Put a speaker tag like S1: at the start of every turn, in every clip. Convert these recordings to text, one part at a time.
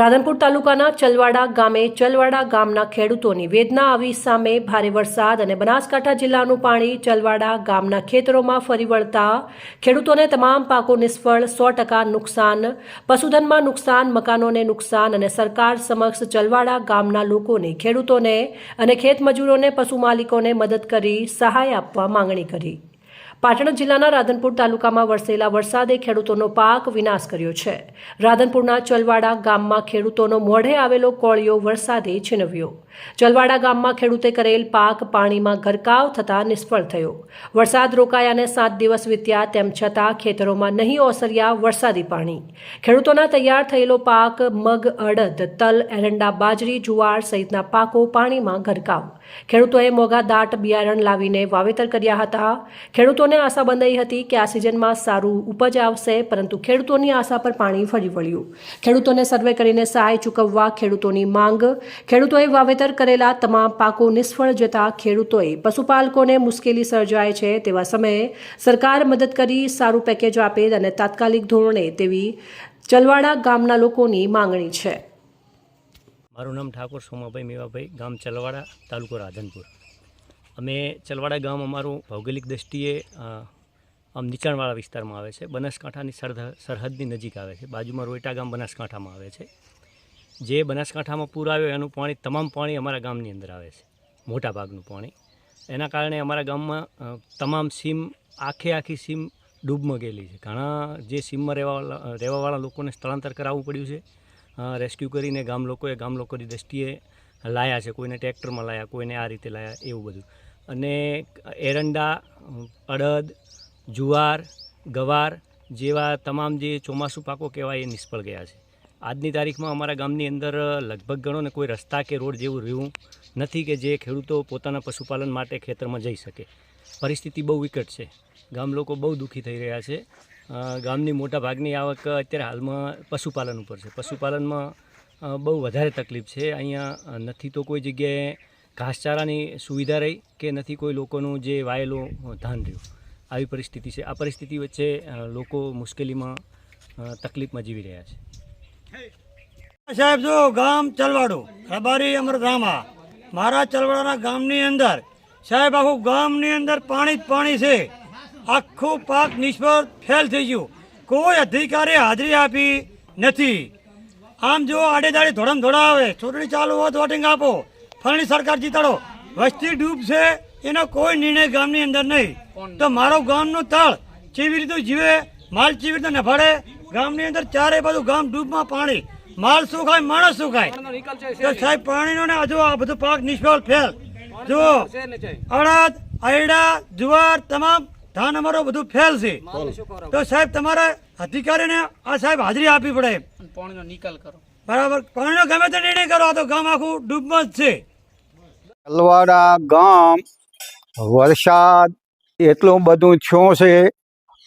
S1: રાધનપુર તાલુકાના ચલવાડા ગામે ચલવાડા ગામના ખેડૂતોની વેદના આવી સામે ભારે વરસાદ અને બનાસકાંઠા જિલ્લાનું પાણી ચલવાડા ગામના ખેતરોમાં ફરી વળતા ખેડૂતોને તમામ પાકો નિષ્ફળ, સો ટકા નુકસાન, પશુધનમાં નુકસાન, મકાનોને નુકસાન અને સરકાર સમક્ષ ચલવાડા ગામના લોકોને ખેડૂતોને અને ખેતમજૂરોને પશુ માલિકોને મદદ કરી સહાય આપવા માંગણી કરી. પાટણ જિલ્લાના રાધનપુર તાલુકામાં વરસેલા વરસાદે ખેડૂતોનો પાક વિનાશ કર્યો છે. રાધનપુરના ચલવાડા ગામમાં ખેડૂતોનો મોઢે આવેલો કોળિયો વરસાદે છીનવ્યો. ચલવાડા ગામમાં ખેડૂતે કરેલ પાક પાણીમાં ગરકાવ થતાં નિષ્ફળ થયો. વરસાદ રોકાયાને સાત દિવસ વીત્યા તેમ છતાં ખેતરોમાં નહીં ઓસર્યા વરસાદી પાણી. ખેડૂતોના તૈયાર થયેલો પાક, મગ, અડદ, તલ, એરંડા, બાજરી, જુવાર સહિતના પાકો પાણીમાં ગરકાવ. ખેડૂતોએ મોંઘા દાટ, બિયારણ લાવીને વાવેતર કર્યા હતા. ખેડૂતોને આશા બંધાઈ હતી કે આ સિઝનમાં સારું ઉપજ આવશે, પરંતુ ખેડૂતોની આશા પર પાણી ફરી વળ્યું. ખેડૂતોને સર્વે કરીને સહાય ચૂકવવા ખેડૂતોની માંગ. ખેડૂતોએ વાવેતર કરેલા તમામ પાકો નિષ્ફળ જતા ખેડૂતોએ પશુપાલકોને મુશ્કેલી સર્જાય છે તેવા સમયે સરકાર મદદ કરી સારું પેકેજ આપે અને તાત્કાલિક ધોરણે તેવી ચલવાડા ગામના લોકોની માંગણી છે.
S2: મારું નામ ઠાકોર સોમાભાઈ મેવાભાઈ, ગામ ચલવાડા, તાલુકો રાધનપુર. અમે ચલવાડા ગામ અમારું ભૌગોલિક દ્રષ્ટિએ આમ નીચાણવાળા વિસ્તારમાં આવે છે. બનાસકાંઠાની સરહદ સરહદની નજીક આવે છે. બાજુમાં રોઈટા ગામ બનાસકાંઠામાં આવે છે. જે બનાસકાંઠામાં પૂર આવ્યો એનું પાણી તમામ પાણી અમારા ગામની અંદર આવે છે મોટા ભાગનું પાણી. એના કારણે અમારા ગામમાં તમામ સીમ, આખે આખી સીમ ડૂબમાં ગયેલી છે. ઘણા જે સીમમાં રહેવાવાળા રહેવાવાળા લોકોને સ્થળાંતર કરાવવું પડ્યું છે. રેસ્ક્યુ કરીને ગામ લોકોએ ગામ લોકોની દ્રષ્ટિએ લાયા છે, કોઈને ટ્રેક્ટરમાં લાયા, કોઈને આ રીતે લાયા, એવું બધું. અને એરંડા, અડદ, જુવાર, ગવાર જેવા તમામ જે ચોમાસું પાકો કહેવાય એ નિષ્ફળ ગયા છે. આજની તારીખમાં અમારા ગામની અંદર લગભગ ગણો ને કોઈ રસ્તા કે રોડ જેવું રહ્યું નથી કે જે ખેડૂતો પોતાના પશુપાલન માટે ખેતરમાં જઈ શકે. પરિસ્થિતિ બહુ વિકટ છે. ગામ લોકો બહુ દુઃખી થઈ રહ્યા છે. ગામની મોટા ભાગની આવક અત્યારે હાલમાં પશુપાલન ઉપર છે. પશુપાલનમાં બહુ વધારે તકલીફ છે. અહીંયા નથી તો કોઈ જગ્યાએ ઘાસચારાની સુવિધા રહી કે નથી કોઈ લોકોનું જે વાયેલું ધાન રહ્યું. આવી પરિસ્થિતિ છે. આ પરિસ્થિતિ વચ્ચે લોકો મુશ્કેલીમાં તકલીફમાં જીવી રહ્યા છે.
S3: સાહેબ જો ગામ ચલવાડું રબારી અમરધામા મારા ચલવાડાના ગામની અંદર, સાહેબ, આખું ગામની અંદર પાણી જ પાણી છે. આખું પાક નિષ્ફળ, ફેલ થઈ ગયું. કોઈ અધિકારી હાજરી આપી નથી. આમ જો આડેદાડે ધોળમ ધોળા આવે ચૂંટણી ચાલુ હોય તો વોટિંગ આપો, ફળની સરકાર જીતાડો. વસ્તી ડૂબ છે, એનો કોઈ નિર્ણય ગામની અંદર નહીં. તો મારો ગામનું તળ કેવી રીતે જીવે? માલ કેવી રીતે નફાડે? ગામની અંદર ચારે બાજુ ગામ ડૂબમાં પાણી. માલ શું ખાય માણસ શું ખાય તો સાહેબ પાણીનો ને હજુ આ બધું પાક નિષ્ફળ ફેલ. જો અડદ આયડા જુવાર તમામ ધાન અમારો બધું ફેલ છે. તો સાહેબ તમારે અધિકારીને આ સાહેબ હાજરી આપવી પડે.
S4: પાણીનો નિકાલ કરો.
S3: બરાબર? પાણીનો ગમે તે નિર્ણય કરો આ તો ગામ આખું ડૂબમાં જ છે.
S5: તલવાડા ગામ વરસાદ એટલું બધું થયું છે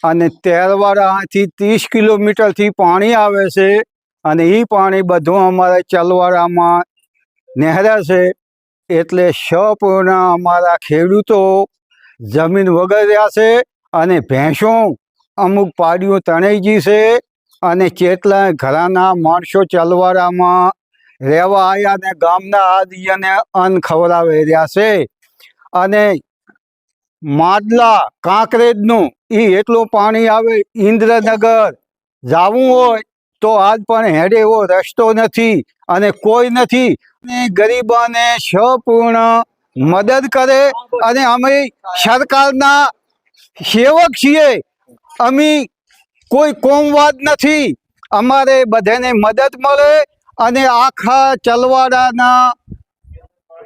S5: અને તેરવાડાથી ત્રીસ કિલોમીટરથી પાણી આવે છે અને એ પાણી બધું અમારે ચલવાડામાં નહેરે છે. એટલે સંપૂર્ણ અમારા ખેડૂતો જમીન વગર રહ્યા છે અને ભેંસો અમુક પાડીઓ તણાઈ છે અને કેટલાય ઘરાના માણસો ચલવાડામાં રહેવા આવ્યા ને ગામના આદિયાને અન્ન ખવડાવી રહ્યા છે. અને માદલા કાંકરેજનું. એ એટલું પાણી આવે, ઇન્દ્રનગર જવું હોય તો આજ પણ હેડે એવો રસ્તો નથી અને કોઈ નથી. અને ગરીબોને સંપૂર્ણ મદદ કરે અને અમે સરકારના સેવક છીએ. અમે કોઈ કોમવાદ નથી. અમારે બધાને મદદ મળે અને આખા ચલવાડાના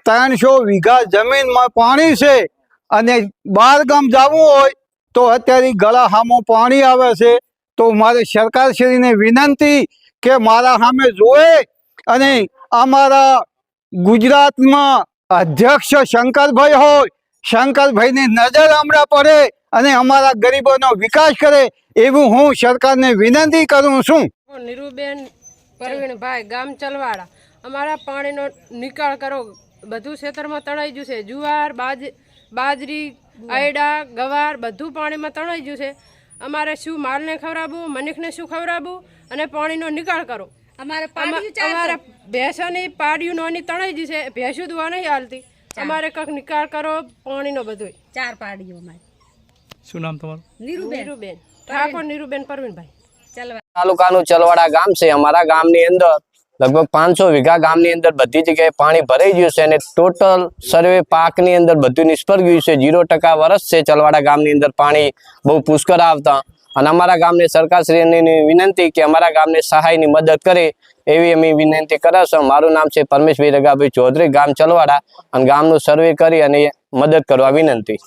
S5: ત્રણસો વીઘા જમીનમાં પાણી છે. અને બહાર ગામ જવું હોય તો અત્યારે ગળા સામો પાણી આવે છે. તો મારે સરકારશ્રીને વિનંતી કે મારા સામે જોવે અને અમારા ગુજરાતમાં અધ્યક્ષ શંકરભાઈ હોય, શંકરભાઈની નજર હમણાં પડે અને અમારા ગરીબોનો વિકાસ કરે એવું હું સરકારને વિનંતી કરું છું.
S6: નીરુબેન પરવીણભાઈ, ગામ ચલવાડા. અમારા પાણીનો નિકાલ કરો. બધું ક્ષેત્રમાં તળાઈ છે. જુવાર બાજ બાજરી આયડા ગવાર બધું પાણીમાં તણાઈ ગયું છે. અમારે શું માલને ખવડાવવું મનિકને શું ખવડાવવું અને પાણીનો નિકાલ કરો.
S4: અમારે
S6: અમારા ભેંસોની પાડ્યું નોની તણાઈ ગઈ છે ભેંસું દુવા નહીં હાલતી. અમારે કંઈક નિકાલ કરો પાણીનો બધું
S4: ચાર પાડ્યું અમારે.
S7: શું નામ તમારું?
S4: નીરુબેન.
S6: નીરુબેન. ઠાકોર નીરુબેન પરવીનભાઈ.
S8: તાલુકાનું ચલવાડા ગામ છે. અમારા ગામની અંદર લગભગ પાંચસો વીઘા ગામની અંદર બધી જગ્યાએ પાણી ભરાઈ ગયું છે અને ટોટલ સર્વે પાકની અંદર બધું નિષ્ફળ ગયું છે. જીરો ટકા વરસ છે ચલવાડા ગામની અંદર પાણી બહુ પુષ્કળ આવતા. અને અમારા ગામને સરકારશ્રીની વિનંતી કે અમારા ગામને સહાયની મદદ કરે એવી અમે વિનંતી કરાવશો મારું નામ છે પરમેશભાઈ રગાભાઈ ચૌધરી, ગામ ચલવાડા. અને ગામનું સર્વે કરી અને મદદ કરવા વિનંતી.